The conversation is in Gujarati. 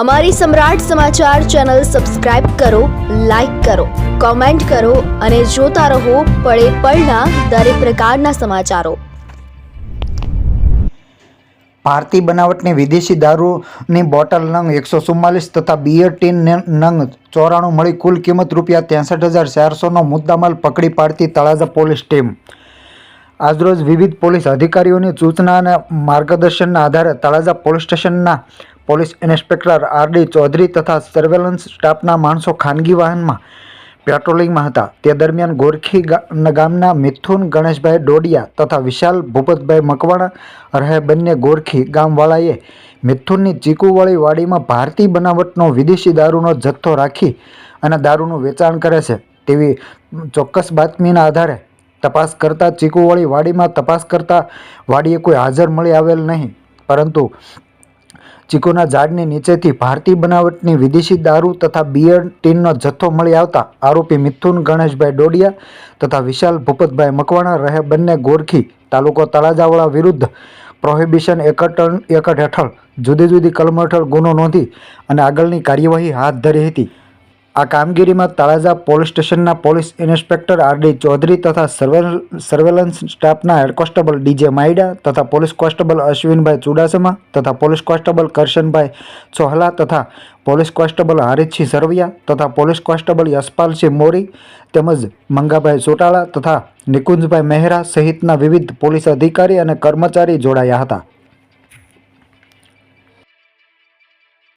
અમારી સમ્રાટ સમાચાર ચેનલ સબસ્ક્રાઇબ કરો, લાઇક કરો, કોમેન્ટ કરો અને જોતા રહો પળે પળના દરેક પ્રકારના સમાચારો. ભારતીય બનાવટની વિદેશી દારૂની બોટલ નંગ એકસો ચુમ્માલીસ તથા બિયર ટીન નંગ ચોરાણું મળી કુલ કિંમત રૂપિયા ત્રેસઠ હજાર ચારસોનો મુદ્દામાલ પકડી પાડતી તળાજા પોલીસ ટીમ. આજરોજ વિવિધ પોલીસ અધિકારીઓની સૂચના અને માર્ગદર્શનના આધારે તળાજા પોલીસ સ્ટેશનના police inspector R D Chaudhary તથા સર્વેલન્સ સ્ટાફના માણસો ખાનગી વાહનમાં પેટ્રોલિંગમાં હતા. તે દરમિયાન ગોરખી ગામના મિથુન ગણેશભાઈ ડોડિયા તથા વિશાલ ભૂપતભાઈ મકવાણા રહે બંને ગોરખી ગામવાળાએ મિથુનની ચીકુવાળી વાડીમાં ભારતીય બનાવટનો વિદેશી દારૂનો જથ્થો રાખી અને દારૂનું વેચાણ કરે છે. તેવી ચોક્કસ બાતમીના આધારે તપાસ કરતાં ચીકુવાળી વાડીમાં તપાસ કરતા વાડીએ કોઈ હાજર મળી આવેલ નહીં. પરંતુ ચીકુના ઝાડની નીચેથી ભારતીય બનાવટની વિદેશી દારૂ તથા બિયર ટીનનો જથ્થો મળી આવતા આરોપી મિથુન ગણેશભાઈ ડોડિયા તથા વિશાલ ભૂપતભાઈ મકવાણા રહે બંને ગોરખી તાલુકો તળાજાવાળા વિરુદ્ધ પ્રોહિબિશન એકટ એકટ હેઠળ જુદી જુદી કલમ હેઠળ ગુનો નોંધી અને આગળની કાર્યવાહી હાથ ધરી હતી. આ કામગીરીમાં તળાજા પોલીસ સ્ટેશનના police inspector R D Chaudhary તથા સર્વેલ સર્વેલન્સ સ્ટાફના હેડ કોન્સ્ટેબલ ડીજે માયડા તથા પોલીસ કોન્સ્ટેબલ અશ્વિનભાઈ ચુડાસમા તથા પોલીસ કોન્સ્ટેબલ કરશનભાઈ ચોહલા તથા પોલીસ કોન્સ્ટેબલ હારિતસિંહ સરવિયા તથા પોલીસ કોન્સ્ટેબલ યશપાલસિંહ મોરી તેમજ મંગાભાઈ ચોટાળા તથા નિકુંજભાઈ મહેરા સહિતના વિવિધ પોલીસ અધિકારી અને કર્મચારી જોડાયા હતા.